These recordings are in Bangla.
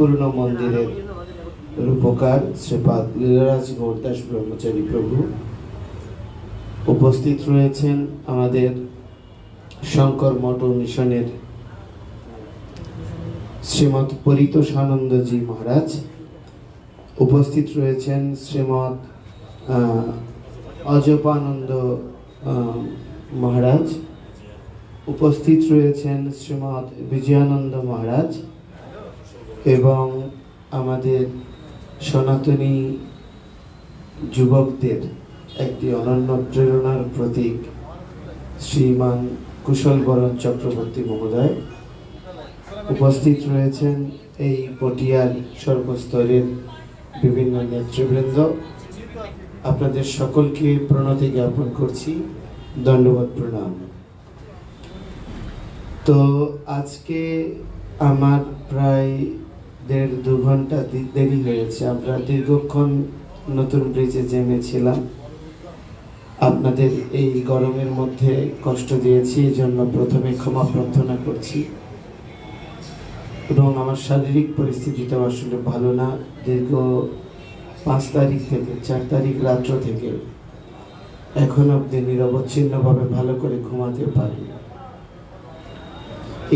পূর্ণ মন্দিরের রূপকার শ্রীপাদ লীলারাজ গৌরদাস ব্রহ্মচারী প্রভু উপস্থিত রয়েছেন আমাদের শঙ্কর মঠ মিশনের শ্রীমৎ পরিতোষানন্দজি মহারাজ। উপস্থিত রয়েছেন শ্রীমৎ অজপানন্দ মহারাজ। উপস্থিত রয়েছেন শ্রীমৎ বিজয়ানন্দ মহারাজ। এবং আমাদের সনাতনী যুবকদের একটি অনন্য প্রেরণার প্রতীক শ্রীমান কুশল বরণ চক্রবর্তী মহোদয়। উপস্থিত রয়েছেন এই পটিয়ার সর্বস্তরের বিভিন্ন নেতৃবৃন্দ। আপনাদের সকলকে প্রণতি জ্ঞাপন করছি। দণ্ডবত প্রণাম। তো আজকে আমার প্রায় দেড় দু ঘণ্টা দেরি হয়েছে। আমরা দীর্ঘক্ষণ নতুন ব্রিজে জেমেছিলাম। আপনাদের এই গরমের মধ্যে কষ্ট দিয়েছি, এই জন্য প্রথমে ক্ষমা প্রার্থনা করছি। এবং আমার শারীরিক পরিস্থিতিটাও আসলে ভালো না। দীর্ঘ পাঁচ তারিখ থেকে, চার তারিখ রাত্র থেকে এখন অব্দি নিরবচ্ছিন্নভাবে ভালো করে ঘুমাতে পারি।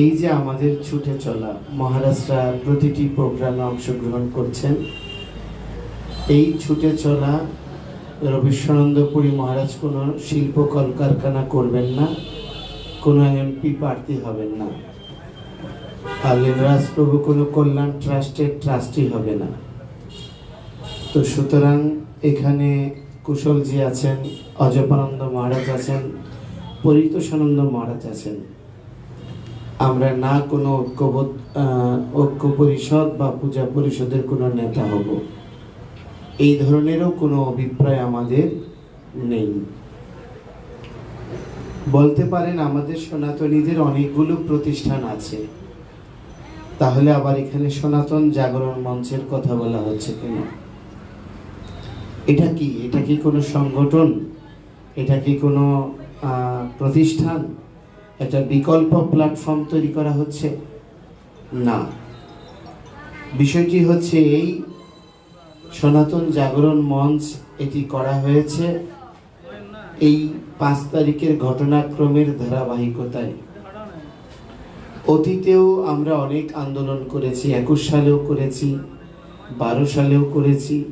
এই যে আমাদের ছুটে চলা মহারাজরা প্রতিটি প্রোগ্রামে অংশগ্রহণ করছেন। এই ছুটে চলা রবীন্দ্রানন্দপুরী মহারাজ কোনো শিল্প কলকারখানা করবেন না, কোনো এমপি প্রার্থী হবেন না। আর প্রভু কোনো কল্যাণ ট্রাস্টের ট্রাস্টি হবে না। তো সুতরাং এখানে কুশলজি আছেন, অজপানন্দ মহারাজ আছেন, পরিতোষানন্দ মহারাজ আছেন। আমরা না কোনো ঐক্যবোধ ঐক্য পরিষদ বা পূজা পরিষদের কোনো নেতা হব। এই ধরনেরও কোনো অভিপ্রায় আমাদের নেই। বলতে পারেন আমাদের সনাতনীদের অনেকগুলো প্রতিষ্ঠান আছে। তাহলে আবার এখানে সনাতন জাগরণ মঞ্চের কথা বলা হচ্ছে কেন? এটা কি? এটা কি কোনো সংগঠন? এটা কি কোনো প্রতিষ্ঠান? একটা বিকল্প প্ল্যাটফর্ম তৈরি করা হচ্ছে? না। বিষয়টি হচ্ছে এই, সনাতন জাগরণ মঞ্চ এটি করা হয়েছে এই পাঁচ তারিখের ঘটনাক্রমের ধারাবাহিকতায়। অতীতেও আমরা অনেক আন্দোলন করেছি, একুশ সালেও করেছি, বারো সালেও করেছি।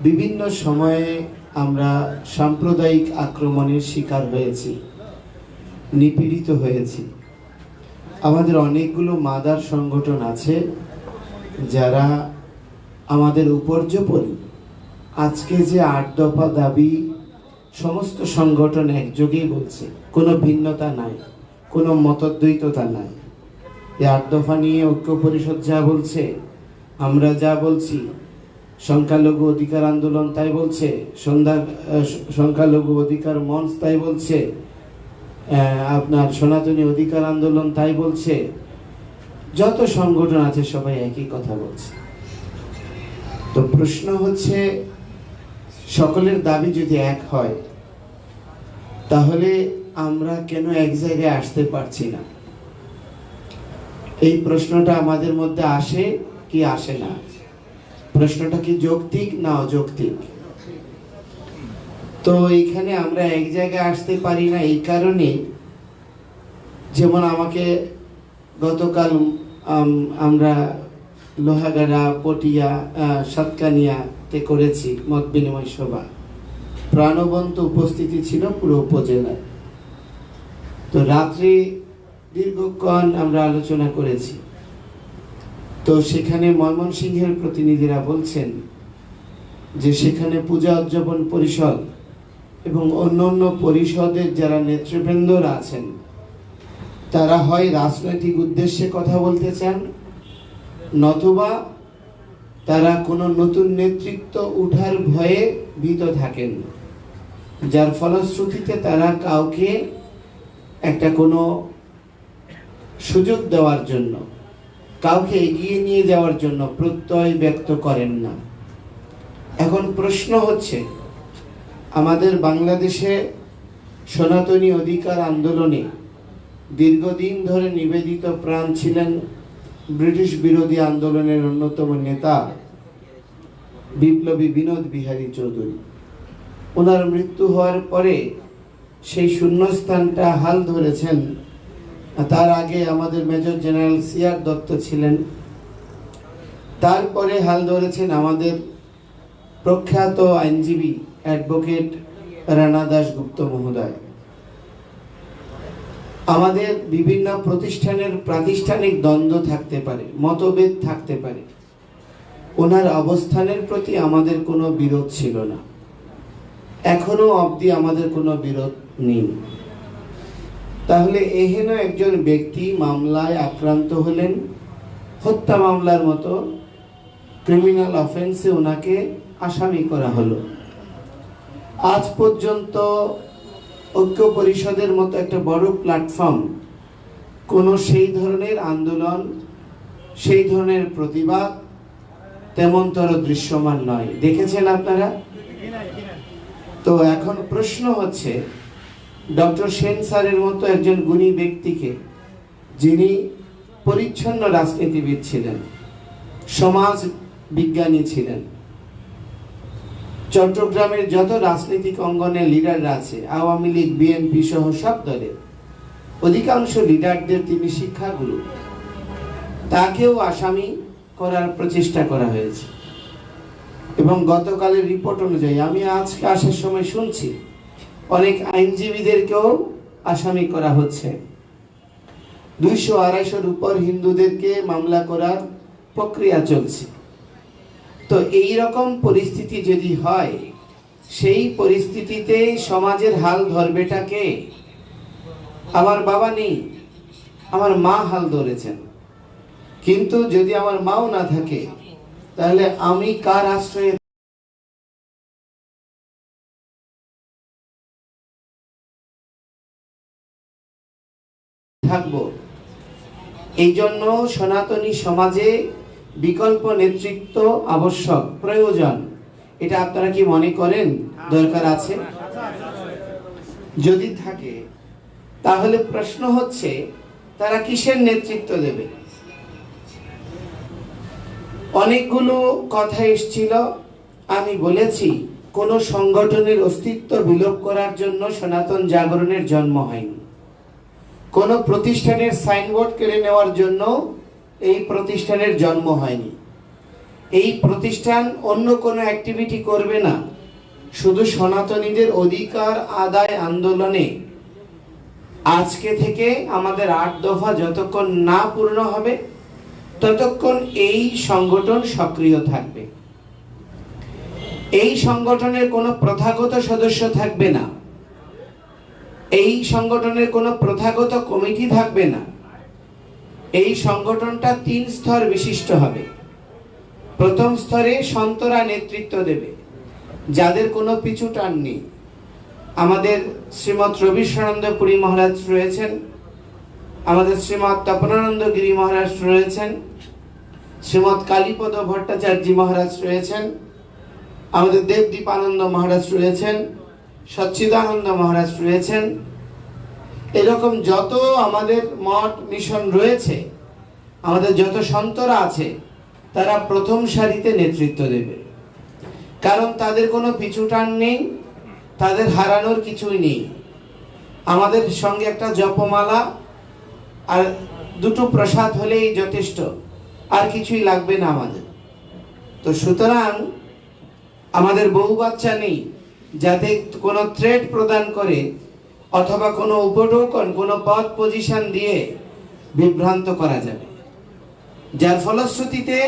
বিভিন্ন সময়ে আমরা সাম্প্রদায়িক আক্রমণের শিকার হয়েছি। নিপীড়িত হয়েছি। আমাদের অনেকগুলো মাদার সংগঠন আছে যারা আমাদের উপর্যপরি আজকে যে আট দফা দাবি সমস্ত সংগঠন একযোগেই বলছে, কোনো ভিন্নতা নাই, কোনো মতদ্বৈততা নাই। এই আট দফা নিয়ে ঐক্য পরিষদ যা বলছে, আমরা যা বলছি, সংখ্যালঘু অধিকার আন্দোলন তাই বলছে, সন্ধ্যা সংখ্যালঘু অধিকার মঞ্চ তাই বলছে আপনার সনাতনী অধিকার আন্দোলন তাই বলছে, যত সংগঠন আছে সবাই একই কথা বলছে। তো প্রশ্ন হচ্ছে, সকলের দাবি যদি এক হয়, তাহলে আমরা কেন এক জায়গায় আসতে পারছি না? এই প্রশ্নটা আমাদের মধ্যে আসে কি আসে না? প্রশ্নটা কি যৌক্তিক না অযৌক্তিক? তো এখানে আমরা এক জায়গায় আসতে পারি না এই কারণে। যেমন আমাকে গতকাল আমরা লোহাগাড়া, পটিয়া সাতকানিয়াতে করেছি মত বিনিময় সভা। প্রাণবন্ত উপস্থিতি ছিল পুরো উপজেলায়। তো রাত্রে দীর্ঘক্ষণ আমরা আলোচনা করেছি। তো সেখানে ময়মনসিংহের প্রতিনিধিরা বলছেন যে সেখানে পূজা উদযাপন পরিষদ এবং অন্য অন্য পরিষদের যারা নেতৃবৃন্দরা আছেন, তারা হয় রাজনৈতিক উদ্দেশ্যে কথা বলতে চান, নতুবা তারা কোনো নতুন নেতৃত্ব উঠার ভয়ে ভীত থাকেন, যার ফলশ্রুতিতে তারা কাউকে একটা কোনো সুযোগ দেওয়ার জন্য, কাউকে এগিয়ে নিয়ে যাওয়ার জন্য প্রত্যয় ব্যক্ত করেন না। এখন প্রশ্ন হচ্ছে আমাদের বাংলাদেশে সনাতনী অধিকার আন্দোলনে দীর্ঘদিন ধরে নিবেদিত প্রাণ ছিলেন ব্রিটিশ বিরোধী আন্দোলনের অন্যতম নেতা বিপ্লবী বিনোদ বিহারী চৌধুরী। ওনার মৃত্যু হওয়ার পরে সেই শূন্যস্থানটা হাল ধরেছেন। তার আগে আমাদের মেজর জেনারেল সিআর দত্ত ছিলেন। তারপরে হাল ধরেছেন আমাদের প্রখ্যাত আইনজীবী অ্যাডভোকেট রানা দাশগুপ্ত মহোদয়। আমাদের বিভিন্ন প্রতিষ্ঠানের প্রাতিষ্ঠানিক দ্বন্দ্ব থাকতে পারে, মতভেদ থাকতে পারে। ওনার অবস্থানের প্রতি আমাদের কোনো বিরোধ ছিল না। এখনও অবধি আমাদের কোনো বিরোধ নেই। তাহলে এহেন একজন ব্যক্তি মামলায় আক্রান্ত হলেন, হত্যা মামলার মতো ক্রিমিনাল অফেন্সে ওনাকে আসামি করা হলো। আজ পর্যন্ত ঐক্য পরিষদের মতো একটা বড় প্ল্যাটফর্ম কোনো সেই ধরনের আন্দোলন, সেই ধরনের প্রতিবাদ তেমনতর দৃশ্যমান নয়। দেখেছেন আপনারা? তো এখন প্রশ্ন হচ্ছে, ডক্টর সেন স্যারের মতো একজন গুণী ব্যক্তিকে যিনি পরিচ্ছন্ন রাজনীতিবিদ ছিলেন, সমাজ বিজ্ঞানী ছিলেন চট্টগ্রামের যত রাজনৈতিক অঙ্গনে লিডাররা আছে, আওয়ামী লীগ বিএনপি সহ সব দলের, অধিকাংশ লিডারদের তিনি শিক্ষাগুরু। তাকেও আসামি করার প্রচেষ্টা করা হয়েছে। এবং গতকালের রিপোর্ট অনুযায়ী, আমি আজকে আসার সময় শুনছি, অনেক আইনজীবীদেরকেও আসামি করা হচ্ছে। দুইশো আড়াইশোর উপর হিন্দুদেরকে মামলা করার প্রক্রিয়া চলছে। তো এই রকম পরিস্থিতি যদি হয়, সেই পরিস্থিতিতে সমাজের হাল ধরবেটাকে আমার বাবা নেই, আমার মা হাল ধরেছেন। কিন্তু যদি আমার মাও না থাকে, তাহলে আমি কার আশ্রয়ে থাকব? এই জন্য সনাতনী সমাজে বিকল্প নেতৃত্ব আবশ্যক, প্রয়োজন। এটা আপনারা কি মনে করেন? দরকার আছে? যদি থাকে, তাহলে প্রশ্ন হচ্ছে, তারা কিসের নেতৃত্ব দেবে? অনেকগুলো কথা এসছিল, আমি বলেছি, কোন সংগঠনের অস্তিত্ব বিলোপ করার জন্য সনাতন জাগরণের জন্ম হয়নি। কোন প্রতিষ্ঠানের সাইনবোর্ড কেড়ে নেওয়ার জন্য এই প্রতিষ্ঠানের জন্ম হয়নি। এই প্রতিষ্ঠান অন্য কোনো অ্যাক্টিভিটি করবে না। শুধু সনাতনীদের অধিকার আদায় আন্দোলনে। আজকে থেকে আমাদের আট দফা যতক্ষণ না পূর্ণ হবে, ততক্ষণ এই সংগঠন সক্রিয় থাকবে। এই সংগঠনের কোনো প্রথাগত সদস্য থাকবে না। এই সংগঠনের কোনো প্রথাগত কমিটি থাকবে না। এই সংগঠনটা তিন স্তর বিশিষ্ট হবে। প্রথম স্তরে সন্তরা নেতৃত্ব দেবে। যাদের কোনো পিছু টান নেই। আমাদের শ্রীমৎ রবিশানন্দ পুরী মহারাজ রয়েছেন। আমাদের শ্রীমৎ তপনানন্দ গিরি মহারাজ রয়েছেন। শ্রীমৎ কালীপদ ভট্টাচার্য মহারাজ রয়েছেন। আমাদের দেবদীপানন্দ মহারাজ রয়েছেন। সচ্চিদানন্দ মহারাজ রয়েছেন। এরকম যত আমাদের মঠ মিশন রয়েছে, আমাদের যত সন্তরা আছে, তারা প্রথম সারিতে নেতৃত্ব দেবে। কারণ তাদের কোনো পিছুটান নেই, তাদের হারানোর কিছুই নেই। আমাদের সঙ্গে একটা জপমালা আর দুটো প্রসাদ হলেই যথেষ্ট, আর কিছুই লাগবে না আমাদের। তো সুতরাং আমাদের বহু বাচ্চা নেই, যাতে কোনো থ্রেড প্রদান করে অথবা কোনো উপটোকন কোনো পদ পজিশন দিয়ে বিভ্রান্ত করা যাবে। যার ফলশ্রুতিতে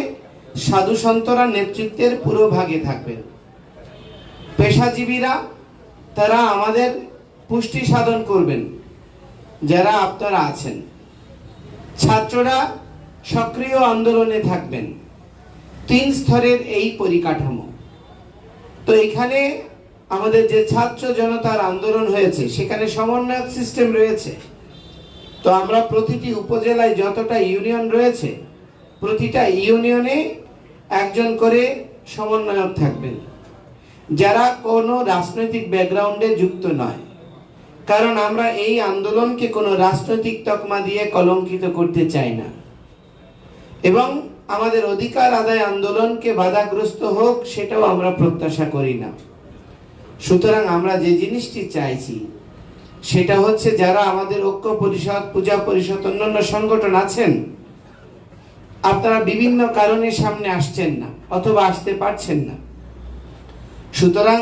সাধু সন্তরা নেতৃত্বের পুরো ভাগে থাকবেন। পেশাজীবীরা, তারা আমাদের পুষ্টি সাধন করবেন, যারা আপনারা আছেন। ছাত্ররা সক্রিয় আন্দোলনে থাকবেন। তিন স্তরের এই পরিকাঠামো। তো এখানে আমাদের যে ছাত্র জনতার আন্দোলন হয়েছে, সেখানে সমন্বয়ক সিস্টেম রয়েছে। তো আমরা প্রতিটি উপজেলায় যতটা ইউনিয়ন রয়েছে, প্রতিটা ইউনিয়নে একজন করে সমন্বয়ক থাকবেন। যারা কোনো রাজনৈতিক ব্যাকগ্রাউন্ডে যুক্ত নয়। কারণ আমরা এই আন্দোলনকে কোনো রাজনৈতিক তকমা দিয়ে কলঙ্কিত করতে চাই না। এবং আমাদের অধিকার আদায় আন্দোলনকে বাধাগ্রস্ত হোক, সেটাও আমরা প্রত্যাশা করি না। সুতরাং আমরা যে জিনিসটি চাইছি, সেটা হচ্ছে যারা আমাদের ঐক্য পরিষদ, পূজা পরিষদ, অন্যান্য সংগঠন আছেন, আপনারা বিভিন্ন কারণে সামনে আসছেন না অথবা আসতে পারছেন না। সুতরাং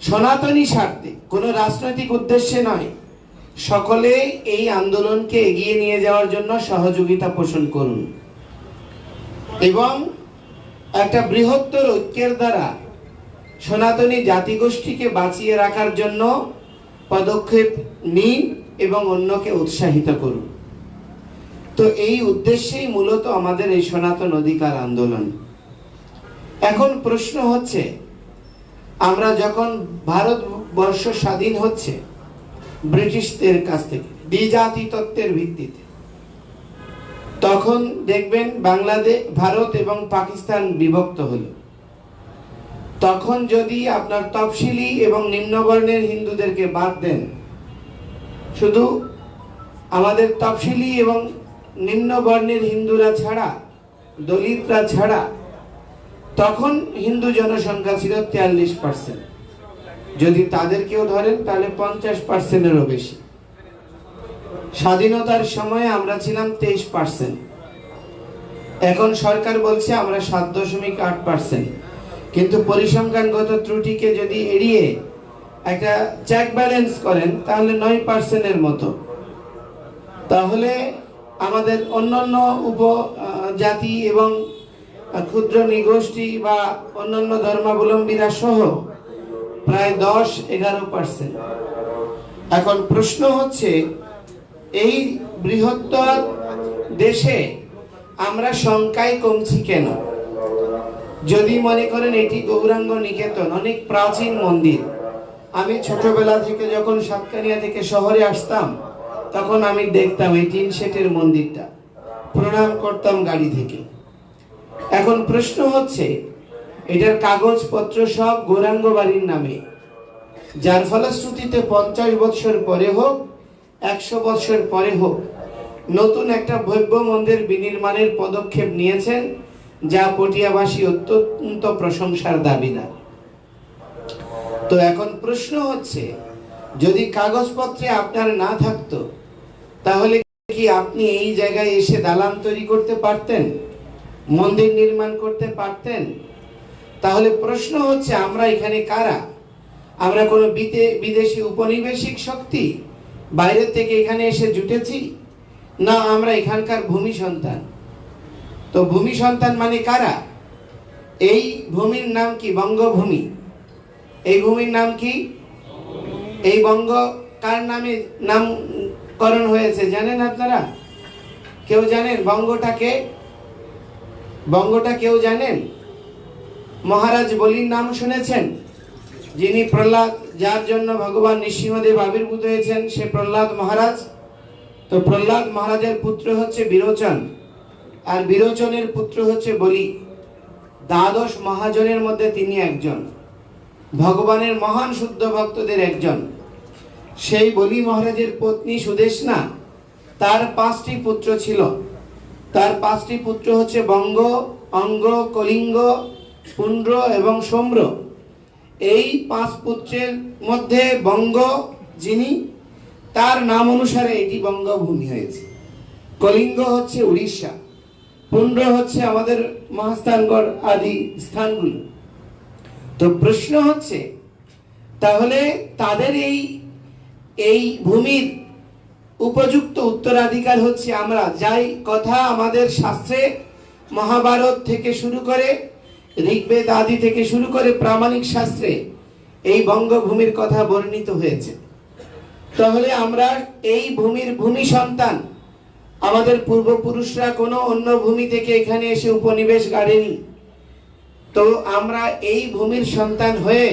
সনাতনী স্বার্থে, কোনো রাজনৈতিক উদ্দেশ্যে নয়, সকলে এই আন্দোলনকে এগিয়ে নিয়ে যাওয়ার জন্য সহযোগিতা পোষণ করুন। এবং একটা বৃহত্তর ঐক্যের দ্বারা সনাতনী জাতিগোষ্ঠীকে বাঁচিয়ে রাখার জন্য পদক্ষেপ নিন এবং অন্যকে উৎসাহিত করুন। তো এই উদ্দেশ্যেই মূলত আমাদের এই সনাতন অধিকার আন্দোলন। এখন প্রশ্ন হচ্ছে, আমরা যখন ভারতবর্ষ স্বাধীন হচ্ছে ব্রিটিশদের কাছ থেকে দ্বিজাতি তত্ত্বের ভিত্তিতে, তখন দেখবেন বাংলাদেশ ভারত এবং পাকিস্তান বিভক্ত হলো। তখন যদি আপনার তফসিলি এবং নিম্নবর্ণের হিন্দুদেরকে বাদ দেন, শুধু আমাদের তফসিলি এবং নিম্নবর্ণের হিন্দুরা ছাড়া, দলিতরা ছাড়া, তখন হিন্দু জনসংখ্যা ছিল তেয়াল্লিশ পার্সেন্ট যদি তাদেরকেও ধরেন, তাহলে পঞ্চাশ পার্সেন্টেরও বেশি। স্বাধীনতার সময় আমরা ছিলাম তেইশ পার্সেন্ট এখন সরকার বলছে আমরা সাত দশমিক আট পার্সেন্ট কিন্তু পরিসংখ্যানগত ত্রুটিকে যদি এড়িয়ে একটা চেক ব্যালেন্স করেন তাহলে নয় পার্সেন্টের মতো। তাহলে আমাদের অন্যান্য উপ আহ, জাতি এবং ক্ষুদ্র নিগোষ্ঠী বা অন্যান্য ধর্মাবলম্বীরা সহ প্রায় দশ এগারো পার্সেন্ট এখন প্রশ্ন হচ্ছে এই বৃহত্তর দেশে আমরা সংখ্যায় কমছি কেন? যদি মনে করেন এটি গৌরাঙ্গ নিকেতন, অনেক প্রাচীন মন্দির। আমি ছোটবেলা থেকে যখন সাতকানিয়া থেকে শহরে আসতাম, তখন আমি দেখতাম এই টিন শেটের মন্দিরটা। প্রণাম করতাম গাড়ি থেকে। এখন প্রশ্ন হচ্ছে, এটার কাগজপত্র সব গৌরাঙ্গ বাড়ির নামে। যার ফলশ্রুতিতে পঞ্চাশ বৎসর পরে হোক, একশো বৎসর পরে হোক, নতুন একটা ভব্য মন্দির বিনির্মাণের পদক্ষেপ নিয়েছেন যা পটিয়াবাসী অত্যন্ত প্রশংসার দাবিদার তো এখন প্রশ্ন হচ্ছে, যদি কাগজপত্রে আপনার না থাকতো, তাহলে কি আপনি এই জায়গায় এসে দালান তৈরি করতে পারতেন? মন্দির নির্মাণ করতে পারতেন? তাহলে প্রশ্ন হচ্ছে, আমরা এখানে কারা? আমরা কোনো বিদে- বিদেশি উপনিবেশিক শক্তি? বাইরে থেকে এখানে এসে জুটেছি? না, আমরা এখানকার ভূমি সন্তান। তো ভূমি সন্তান মানে কারা? এই ভূমির নাম কি বঙ্গভূমি? এই ভূমির নাম কি? এই বঙ্গ কার নামে নামকরণ হয়েছে, জানেন আপনারা? কেউ জানেন বঙ্গটাকে? বঙ্গটা কেউ জানেন? মহারাজ বলির নাম শুনেছেন? যিনি প্রহ্লাদ, যার জন্য ভগবান নৃসিংহদেব আবির্ভূত হয়েছেন, সে প্রহ্লাদ মহারাজ। তো প্রহ্লাদ মহারাজের পুত্র হচ্ছে বিরোচন। আর বিরোচনের পুত্র হচ্ছে বলি। দ্বাদশ মহাজনের মধ্যে তিনি একজন। ভগবানের মহান শুদ্ধ ভক্তদের একজন। সেই বলি মহারাজের পত্নী সুদেশনা তার পাঁচটি পুত্র ছিল। তার পাঁচটি পুত্র হচ্ছে বঙ্গ, অঙ্গ, কলিঙ্গ পুণ্ড্র এবং সম্র। এই পাঁচ পুত্রের মধ্যে বঙ্গ যিনি, তার নাম অনুসারে এটি বঙ্গভূমি হয়েছে। কলিঙ্গ হচ্ছে উড়িষ্যা। পুন্ড্র হচ্ছে আমাদের মহাস্থানগড় আদি স্থানগুলো। তো প্রশ্ন হচ্ছে, তাহলে তাদের এই এই ভূমির উপযুক্ত উত্তরাধিকার হচ্ছে আমরা, যাই কথা আমাদের শাস্ত্রে মহাভারত থেকে শুরু করে ঋগ্বেদ আদি থেকে শুরু করে প্রামাণিক শাস্ত্রে এই বঙ্গভূমির কথা বর্ণিত হয়েছে। তাহলে আমরা এই ভূমির ভূমি সন্তান আমাদের পূর্বপুরুষরা কোনো অন্য ভূমি থেকে এখানে এসে উপনিবেশ গাড়েনি। তো আমরা এই ভূমির সন্তান হয়ে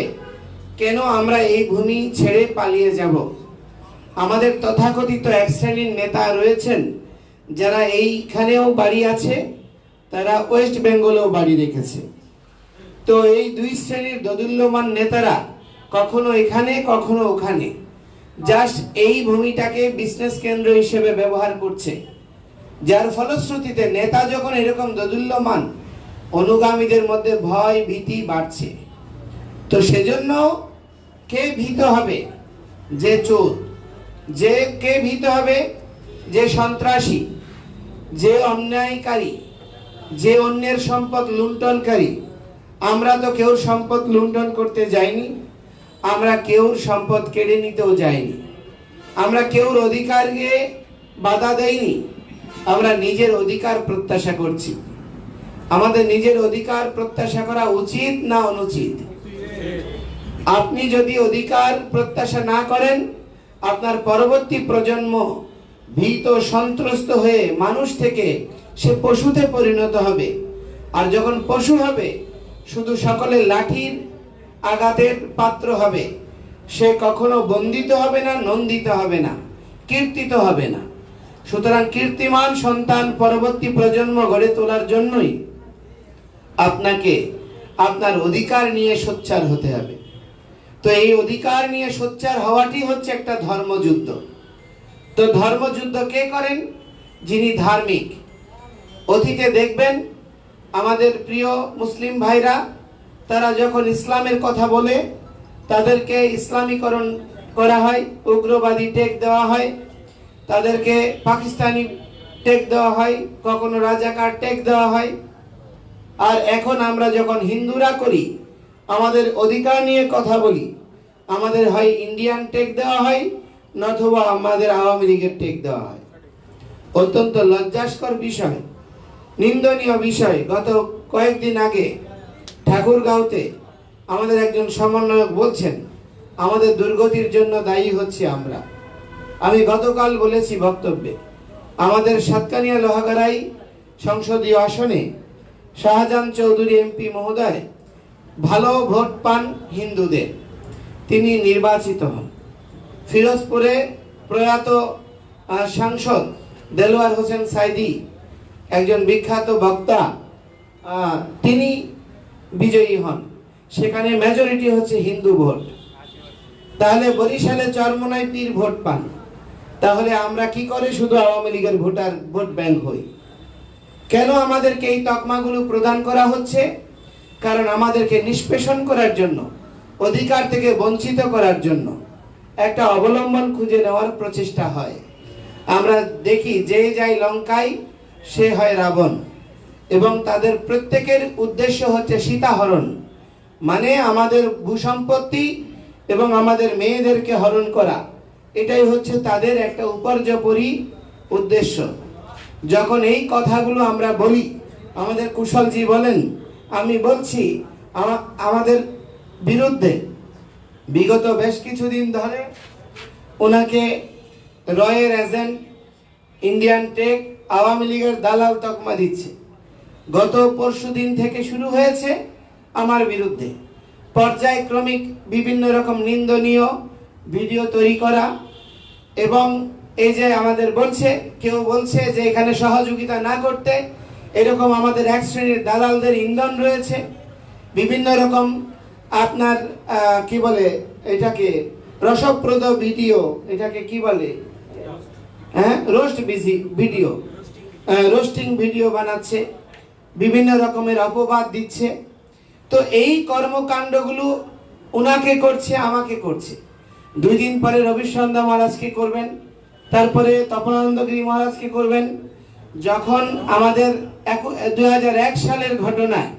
কেন আমরা এই ভূমি ছেড়ে পালিয়ে যাব? আমাদের তথাকথিত এক শ্রেণির নেতা রয়েছেন, যারা এইখানেও বাড়ি আছে, তারা ওয়েস্ট বেঙ্গলেও বাড়ি রেখেছে। তো এই দুই শ্রেণির দদুল্যমান নেতারা কখনো এখানে, কখনো ওখানে, জাস্ট এই ভূমিটাকে বিজনেস কেন্দ্র হিসেবে ব্যবহার করছে। যার ফলশ্রুতিতে নেতা যখন এরকম দোদুল্যমান, অনুগামীদের মধ্যে ভয়, ভীতি বাড়ছে। তো সেজন্য কে ভীত হবে? যে চোর, যে কে ভীত হবে? যে সন্ত্রাসী, যে অন্যায়কারী, যে অন্যের সম্পদ লুণ্ঠনকারী। আমরা তো কেউ সম্পদ লুণ্ঠন করতে যাইনি, আমরা কেউ সম্পদ কেড়ে নিতেও যাইনি। আমরা কেউর অধিকারকে বাধা দেইনি। আমরা নিজের অধিকার প্রত্যাশা করছি। আমাদের নিজের অধিকার প্রত্যাশা করা উচিত না অনুচিত? আপনি যদি অধিকার প্রত্যাশা না করেন, আপনার পরবর্তী প্রজন্ম ভীত, সন্ত্রস্ত হয়ে মানুষ থেকে সে পশুতে পরিণত হবে। আর যখন পশু হবে, শুধু সকলে লাঠির আঘাতের পাত্র হবে। সে কখনো বন্দিত হবে না, নন্দিত হবে না, কীর্তিত হবে না। সুতরাং কীর্তিমান সন্তান পরবর্তী প্রজন্ম গড়ে তোলার জন্যই আপনাকে আপনার অধিকার নিয়ে সোচ্চার হতে হবে। তো এই অধিকার নিয়ে সোচ্চার হওয়াটি হচ্ছে একটা ধর্মযুদ্ধ। তো ধর্মযুদ্ধ কে করেন? যিনি ধার্মিক। অতীতে দেখবেন আমাদের প্রিয় মুসলিম ভাইরা, তারা যখন ইসলামের কথা বলে, তাদেরকে ইসলামীকরণ করা হয়, উগ্রবাদী টেক দেওয়া হয় তাদেরকে পাকিস্তানি টেক দেওয়া হয়, কখনো রাজাকার টেক দেওয়া হয়। আর এখন আমরা যখন হিন্দুরা করি, আমাদের অধিকার নিয়ে কথা বলি, আমাদের হয় ইন্ডিয়ান টেক দেওয়া হয় নথবা আমাদের আওয়ামী লীগের টেক দেওয়া হয়। অত্যন্ত লজ্জাস্কর বিষয়, নিন্দনীয় বিষয়। গত কয়েকদিন আগে ঠাকুরগাঁওতে আমাদের একজন সমন্বয়ক বলছেন, আমাদের দুর্গতির জন্য দায়ী হচ্ছে আমরা। আমি গতকাল বলেছি বক্তব্যে, আমাদের সাতকানিয়া লোহাগাড়াই সংসদীয় আসনে শাহজাহান চৌধুরী এমপি মহোদয় ভালো ভোট পান হিন্দুদের। তিনি নির্বাচিত হন। ফিরোজপুরে প্রয়াত সাংসদ দেলোয়ার হোসেন সাইদি, একজন বিখ্যাত বক্তা তিনি বিজয়ী হন। সেখানে মেজরিটি হচ্ছে হিন্দু ভোট। তাহলে বরিশালে চরমনায় তীর ভোট পান। তাহলে আমরা কি করে শুধু আওয়ামী লীগের ভোটার, ভোট ব্যাংক হই? কেন আমাদেরকে এই তকমাগুলো প্রদান করা হচ্ছে? কারণ আমাদেরকে নিষ্পেষণ করার জন্য, অধিকার থেকে বঞ্চিত করার জন্য একটা অবলম্বন খুঁজে নেওয়ার প্রচেষ্টা হয়। আমরা দেখি যে যায় লঙ্কায়, সে হয় রাবণ। এবং তাদের প্রত্যেকের উদ্দেশ্য হচ্ছে সীতাহরণ। মানে আমাদের ভূসম্পত্তি এবং আমাদের মেয়েদেরকে হরণ করা। এটাই হচ্ছে তাদের একটা উপার্জপরি উদ্দেশ্য। যখন এই কথাগুলো আমরা বলি, আমাদের কুশলজি বলেন, আমি বলছি আমাদের বিরুদ্ধে, বিগত বেশ কিছুদিন ধরে ওনাকে রয়ের এজেন্ট ইন্ডিয়ান টেক আওয়ামী লীগের দালাল তকমা দিচ্ছে। গত পরশু দিন থেকে শুরু হয়েছে আমার বিরুদ্ধে। পর্যায়ক্রমিক বিভিন্ন রকম নিন্দনীয় ভিডিও তৈরি করা এবং এই যে আমাদের বলছে, কেউ বলছে যে এখানে সহযোগিতা না করতে, এরকম আমাদের এক শ্রেণির দালালদের ইন্ধন রয়েছে। বিভিন্ন রকম আপনার কি বলে, এটাকে, রসপ্রদ ভিডিও, এটাকে কি বলে? হ্যাঁ রোস্ট বিজি, ভিডিও। রোস্টিং ভিডিও বানাচ্ছে, বিভিন্ন রকমের অপবাদ দিচ্ছে। তো এই কর্মকাণ্ডগুলো ওনাকে করছে, আমাকে করছে। দুই দিন পরে রবিসন্ধ্যা মহারাজকে করবেন, তারপরে তপনানন্দগিরি মহারাজকে করবেন। যখন আমাদের এক সালের ঘটনায়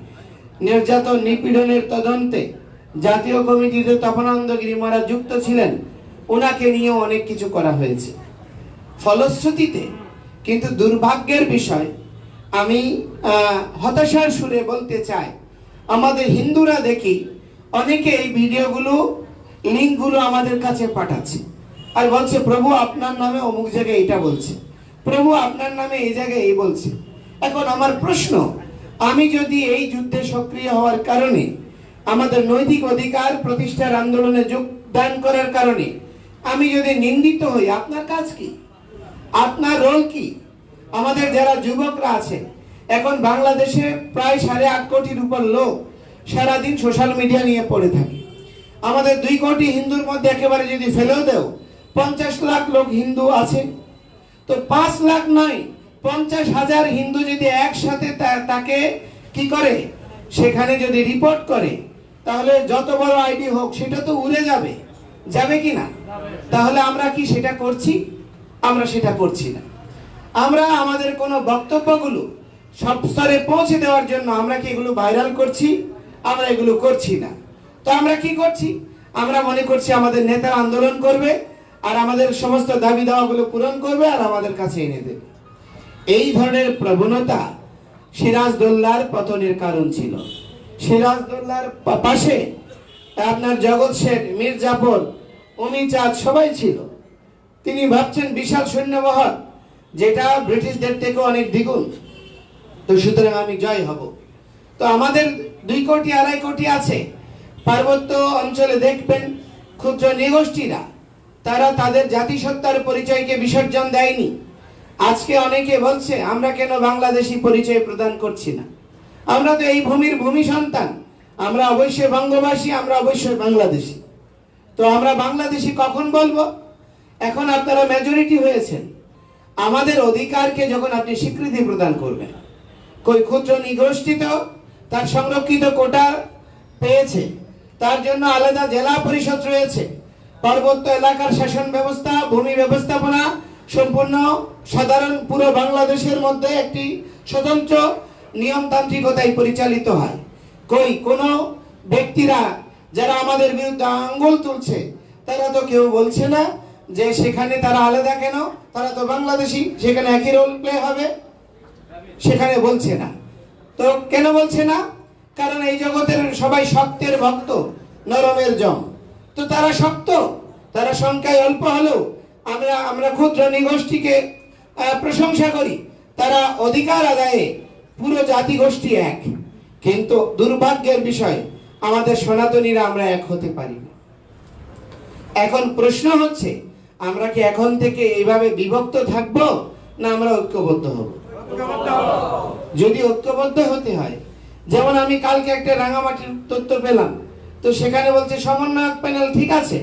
নির্যাতন নিপীড়নের তদন্তে জাতীয় কমিটিতে তপনানন্দগিরি মহারাজ যুক্ত ছিলেন ওনাকে নিয়ে অনেক কিছু করা হয়েছে। ফলশ্রুতিতে কিন্তু দুর্ভাগ্যের বিষয়, আমি হতাশার সুরে বলতে চাই, আমাদের হিন্দুরা দেখি অনেকে এই ভিডিওগুলো লিঙ্কগুলো আমাদের কাছে পাঠাচ্ছে। আর বলছে, প্রভু, আপনার নামে অমুক জায়গায় এটা বলছে। প্রভু, আপনার নামে এই জায়গায় এই বলছে। এখন আমার প্রশ্ন, আমি যদি এই যুদ্ধে সক্রিয় হওয়ার কারণে, আমাদের নৈতিক অধিকার প্রতিষ্ঠার আন্দোলনে যোগদান করার কারণে, আমি যদি নিন্দিত হই, আপনার কাজ কি? আপনার রোল কি? আমাদের যারা যুবকরা আছে, এখন বাংলাদেশে প্রায় সাড়ে আট কোটির উপর লোক সারাদিন সোশ্যাল মিডিয়া নিয়ে পড়ে থাকে। আমাদের দুই কোটি হিন্দুর মধ্যে একেবারে যদি ফেলেও দেও, পঞ্চাশ লাখ লোক হিন্দু আছে। তো পাঁচ লাখ নয়, পঞ্চাশ হাজার হিন্দু যদি একসাথে তাকে কি করে? সেখানে যদি রিপোর্ট করে, তাহলে যত বড় আইডি হোক, সেটা তো উড়ে যাবে। যাবে কি না? তাহলে আমরা কি সেটা করছি? আমরা সেটা করছি না। আমরা আমাদের কোনো বক্তব্যগুলো সব স্তরে পৌঁছে দেওয়ার জন্য আমরা কি এগুলো ভাইরাল করছি? আমরা এগুলো করছি না। তো আমরা কি করছি? আমরা মনে করছি আমাদের নেতা আন্দোলন করবে, আর আমাদের সমস্ত দাবি দাওয়াগুলো পূরণ করবে আর আমাদের কাছে এনে দেবে। এই ধরনের প্রবণতা সিরাজদৌল্লার পতনের কারণ ছিল। সিরাজদৌল্লার পাশে আপনার জগৎ শেঠ মীর জাফর অমি চাঁদ সবাই ছিল। তিনি ভাবছেন বিশাল সৈন্যবহর, যেটা ব্রিটিশদের থেকে অনেক দ্বিগুণ। তো সুতরাং আমি জয় হব। তো আমাদের দুই কোটি, আড়াই কোটি আছে। পার্বত্য অঞ্চলে দেখবেন ক্ষুদ্র নিগোষ্ঠীরা, তারা তাদের জাতিসত্তার পরিচয়কে বিসর্জন দেয়নি। আজকে অনেকে বলছে, আমরা কেন বাংলাদেশি পরিচয় প্রদান করছি না? আমরা তো এই ভূমির ভূমি সন্তান। আমরা অবশ্যই বঙ্গবাসী, আমরা অবশ্যই বাংলাদেশি। তো আমরা বাংলাদেশি কখন বলব? এখন আপনারা মেজরিটি হয়েছেন। আমাদের অধিকারকে যখন আপনি স্বীকৃতি প্রদান করবেন, কই ক্ষুদ্র নিগোষ্ঠী তো তার সংরক্ষিত কোটা পেয়েছে। তার জন্য আলাদা জেলা পরিষদ রয়েছে। পার্বত্য এলাকার শাসন ব্যবস্থা, ভূমি ব্যবস্থাপনা সম্পূর্ণ সাধারণ পুরো বাংলাদেশের মধ্যে একটি স্বতন্ত্র নিয়মতান্ত্রিকতায় পরিচালিত হয়। কই, কোনো ব্যক্তিরা যারা আমাদের বিরুদ্ধে আঙ্গুল তুলছে, তারা তো কেউ বলছে না যে সেখানে তারা আলাদা কেন? তারা তো বাংলাদেশি, সেখানে একই রোল প্লে হবে। সেখানে বলছে না। তো কেন বলছে না? কারণ এই জগতের সবাই শক্তের ভক্ত নরমের জম। তো তারা শক্ত তারা সংখ্যায় অল্প হলেও আমরা আমরা ক্ষুদ্র নিগোষ্ঠীকে প্রশংসা করি। তারা অধিকার আদায়ে পুরো জাতিগোষ্ঠী এক। কিন্তু দুর্ভাগ্যের বিষয় আমাদের সনাতনীরা আমরা এক হতে পারি না। এখন প্রশ্ন হচ্ছে আমরা কি এখন থেকে এইভাবে বিভক্ত থাকব না আমরা ঐক্যবদ্ধ হব। যদি ঐক্যবদ্ধ হতে হয় যেমন আমি কালকে একটা রাঙামাটির তথ্য পেলাম। তো সেখানে বলছে, সমন্বয়ক প্যানেল ঠিক আছে,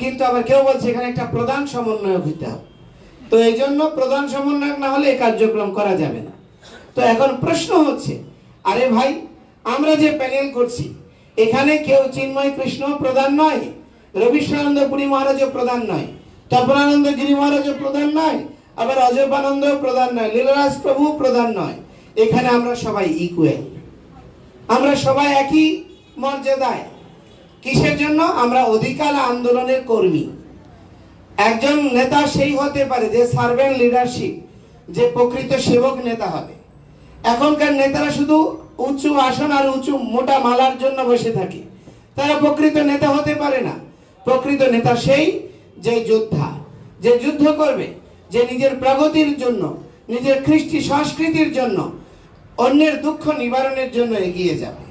কিন্তু আবার কেউ বলছে এখানে একটা প্রধান সমন্বয়ক হইতে হবে। তো এই জন্য প্রধান সমন্বয়ক না হলে কার্যক্রম করা যাবে না। তো এখন প্রশ্ন হচ্ছে, আরে ভাই, আমরা যে প্যানেল করছি, এখানে কেউ চিন্ময় কৃষ্ণ প্রধান নয় রবিশ্রানন্দ পুরী মহারাজও প্রধান নয়, তপনানন্দ গিরি মহারাজও প্রধান নয়, আবার অজবানন্দ প্রধান নয়, লীলারাজ প্রভু প্রধান নয়। এখানে আমরা সবাই ইকুয়াল আমরা সবাই একই মর্যাদায়। কিসের জন্য? আমরা অধিকার আন্দোলনের কর্মী। একজন নেতা সেই হতে পারে যে সার্ভেন্ট লিডারশিপ যে প্রকৃত সেবক নেতা হবে। এখনকার নেতারা শুধু উঁচু আসন আর উঁচু মোটা মালার জন্য বসে থাকে। তারা প্রকৃত নেতা হতে পারে না। প্রকৃত নেতা সেই যে যোদ্ধা, যে যুদ্ধ করবে, যে নিজের প্রগতির জন্য, নিজের কৃষ্টি সংস্কৃতির জন্য অন্যের দুঃখ নিবারণের জন্য এগিয়ে যাবে।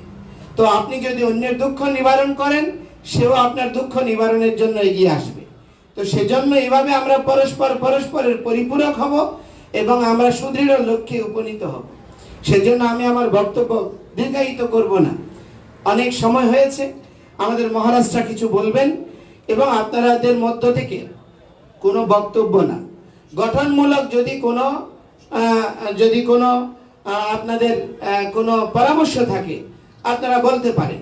তো আপনি যদি অন্যের দুঃখ নিবারণ করেন, সেও আপনার দুঃখ নিবারণের জন্য এগিয়ে আসবে। তো সেজন্য এভাবে আমরা পরস্পর পরস্পরের পরিপূরক হব এবং আমরা সুদৃঢ় লক্ষ্যে উপনীত হব। সেজন্য আমি আমার বক্তব্য দীর্ঘায়িত করব না। অনেক সময় হয়েছে, আমাদের মহারাষ্ট্র কিছু বলবেন এবং আপনারাদের মধ্য থেকে কোনো বক্তব্য না। গঠনমূলক যদি কোনো যদি কোনো আপনাদের কোনো পরামর্শ থাকে, আপনারা বলতে পারেন।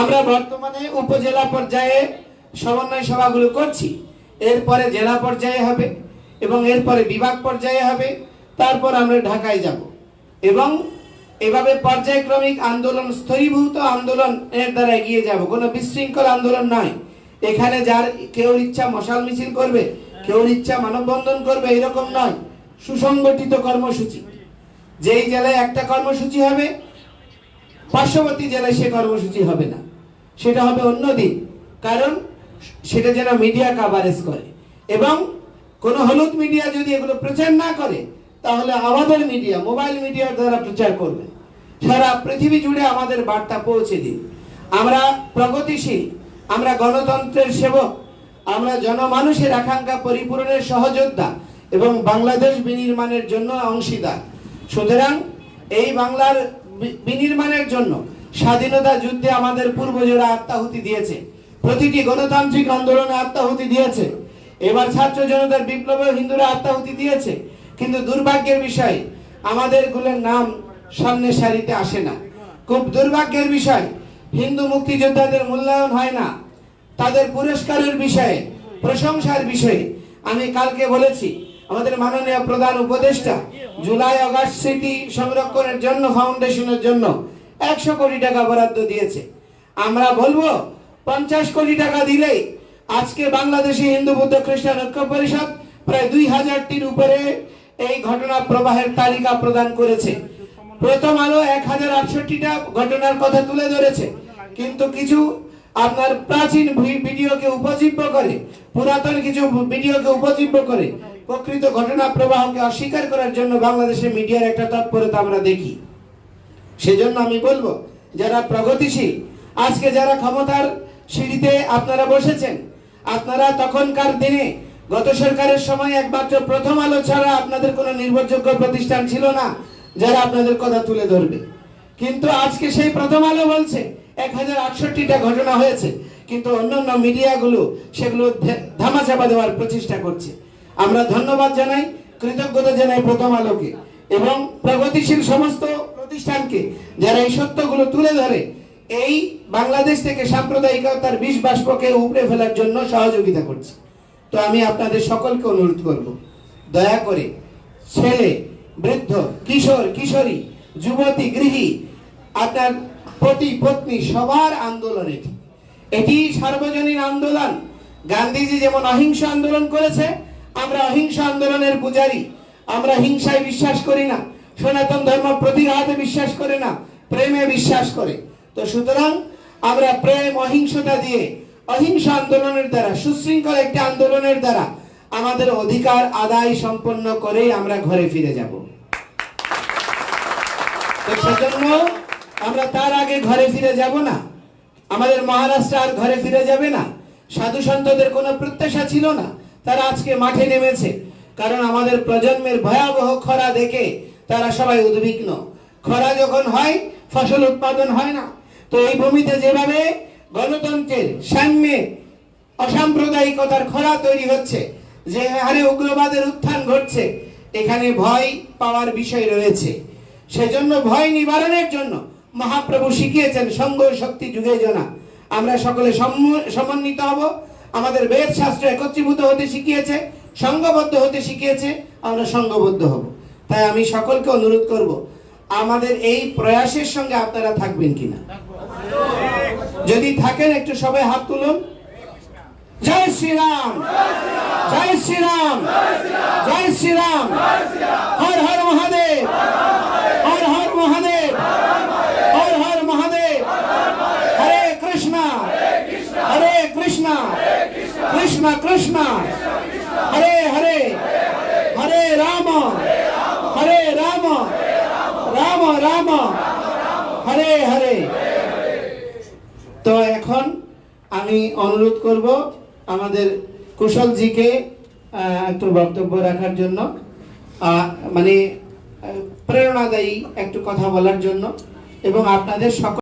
আমরা বর্তমানে উপজেলা পর্যায়ে সমন্বয় সভাগুলো করছি। এরপরে জেলা পর্যায়ে হবে এবং এরপরে বিভাগ পর্যায়ে হবে। তারপর আমরা ঢাকায় যাব। এবং এভাবে পর্যায়ক্রমিক আন্দোলন স্থরীভূত আন্দোলন এর দ্বারা এগিয়ে যাব। কোনো বিশৃঙ্খল আন্দোলন নয়। এখানে যার কেউ ইচ্ছা মশাল মিছিল করবে কেউ ইচ্ছা মানববন্ধন করবে, এরকম নয়। সুসংগঠিত কর্মসূচি। যেই জেলায় একটা কর্মসূচি হবে, পার্শ্ববর্তী জেলায় সে কর্মসূচি হবে না। সেটা হবে অন্য দিন, কারণ সেটা যেন মিডিয়া কাভারেজ করে। এবং কোন হলুদ মিডিয়া যদি এগুলো প্রচার না করে, তাহলে আমাদের মিডিয়া, মোবাইল মিডিয়ার দ্বারা প্রচার করবে। সারা পৃথিবী জুড়ে আমাদের বার্তা পৌঁছে দিন। আমরা প্রগতিশীল, আমরা গণতন্ত্রের সেবক, আমরা জনমানুষের আকাঙ্ক্ষা পরিপূরণের সহযোদ্ধা এবং বাংলাদেশ বিনির্মাণের জন্য অংশীদার। সুতরাং এই বাংলার বিনির্মাণের জন্য স্বাধীনতা যুদ্ধে আমাদের পূর্বজরা আত্মাহুতি দিয়েছে। প্রতিটি গণতান্ত্রিক আন্দোলনে আত্মাহুতি দিয়েছে। এবার ছাত্র জনতার বিপ্লবে হিন্দুরা আত্মাহুতি দিয়েছে। কিন্তু দুর্ভাগ্যের বিষয়, আমাদেরগুলোর নাম সামনে সারিতে আসে না। খুব দুর্ভাগ্যের বিষয়, হিন্দু মুক্তিযোদ্ধাদের মূল্যায়ন হয় না। তাদের পুরস্কারের বিষয়ে, প্রশংসার বিষয়ে আমি কালকে বলেছি আমাদের মাননীয় প্রধান উপদেষ্টা, জুলাই অগাস্ট স্মৃতি সংরক্ষণের জন্য, ফাউন্ডেশনের জন্য একশো কোটি টাকা বরাদ্দ দিয়েছে। আমরা বলব, পঞ্চাশ কোটি টাকা দিলেই আজকে বাংলাদেশে হিন্দু বৌদ্ধ খ্রিস্টান ঐক্য পরিষদ প্রায় দুই হাজারটির উপরে এই ঘটনা প্রবাহের তালিকা প্রদান করেছে। প্রথম আলো এক হাজার আটষট্টিটা ঘটনার কথা তুলে ধরেছে। কিন্তু কিছু আপনার প্রাচীন ভিডিওকে উপজীব্য করে, পুরাতন কিছু ভিডিওকে উপজীব্য করে প্রকৃত ঘটনা প্রবাহকে অস্বীকার করার জন্য বাংলাদেশের মিডিয়ার একটা তৎপরতা আমরা দেখি। সেজন্য আমি বলব, যারা প্রগতিশীল, আজকে যারা ক্ষমতার সিঁড়িতে আপনারা বসেছেন, আপনারা তখনকার দিনে গত সরকারের সময় একমাত্র প্রথম আলো ছাড়া আপনাদের কোনো নির্ভরযোগ্য প্রতিষ্ঠান ছিল না, যারা আপনাদের কথা তুলে ধরবে। কিন্তু আজকে সেই প্রথম আলো বলছে এক হাজার আটষট্টিটা ঘটনা হয়েছে, কিন্তু অন্যান্য মিডিয়াগুলো সেগুলো ধামাচাপা দেওয়ার প্রচেষ্টা করছে। আমরা ধন্যবাদ জানাই, কৃতজ্ঞতা জানাই প্রথম আলোকে। এবং প্রগতিশীল সমস্ত প্রতিষ্ঠানকে যারা এই সত্যগুলো তুলে ধরে, এই বাংলাদেশ থেকে সাম্প্রদায়িকতার বিষ বাষ্পকে উপড়ে ফেলার জন্য সহযোগিতা করছে। তো আমি আপনাদের সকলকে অনুরোধ করব, দয়া করে ছেলে, বৃদ্ধ, কিশোর, কিশোরী, যুবতী, গৃহী, আপনার পতি, পত্নী, সবার আন্দোলন এটি এটি সার্বজনীন আন্দোলন। গান্ধীজি যেমন অহিংস আন্দোলন করেছে আমরা অহিংসা আন্দোলনের পূজারী। আমরা হিংসায় বিশ্বাস করি না। সনাতন ধর্ম প্রতিঘাতে বিশ্বাস করে না, প্রেমে বিশ্বাস করে। তো সুতরাং আমরা প্রেম, অহিংসতা দিয়ে অহিংসা আন্দোলনের দ্বারা, সুশৃঙ্খল একটি আন্দোলনের দ্বারা আমাদের অধিকার আদায় সম্পন্ন করেই আমরা ঘরে ফিরে যাব। তো সেজন্য আমরা তার আগে ঘরে ফিরে যাব না। আমাদের মহারাষ্ট্র আর ঘরে ফিরে যাবে না। সাধু সন্তদের কোনো প্রত্যাশা ছিল না। তারা আজকে মাঠে নেমেছে। কারণ আমাদের প্রজন্মের ভয়াবহ খরা দেখে তারা সবাই উদ্বিগ্ন। খরা যখন হয়, ফসল উৎপাদন হয় না। তো এই ভূমিতে যেভাবে গণতন্ত্রের সাম্যে অসাম্প্রদায়িকতার খরা তৈরি হচ্ছে, যে হারে উগ্রবাদের উত্থান ঘটছে, এখানে ভয় পাওয়ার বিষয় রয়েছে। সেজন্য ভয় নিবারণের জন্য মহাপ্রভু শিখিয়েছেন, সঙ্গ শক্তি যুগে জনা। আমরা সকলে সমন্বিত হব। আমাদের বেদ শাস্ত্র একত্রীভূত হতে শিখিয়েছে সংঘবদ্ধ হতে শিখিয়েছে, আমরা সংঘবদ্ধ হব। তাই আমি সকলকে অনুরোধ করব, আমাদের এই প্রয়াসের সঙ্গে আপনারা থাকবেন কিনা? যদি থাকেন, একটু সবাই হাত তুলুন। জয় শ্রীরাম! জয় শ্রীরাম! জয় শ্রীরাম! হর হর মহাদেব! হর হর মহাদেব হর হর মহাদেব হরে কৃষ্ণ হরে কৃষ্ণ কৃষ্ণ কৃষ্ণ। হরে হরে। হরে রাম। হরে রাম। রাম রাম। হরে হরে। তো এখন আমি অনুরোধ করব আমাদের কুশলজিকে একটু বক্তব্য রাখার জন্য। মানে প্রেরণাদায়ী একটু কথা বলার জন্য। এবং আপনাদের সকল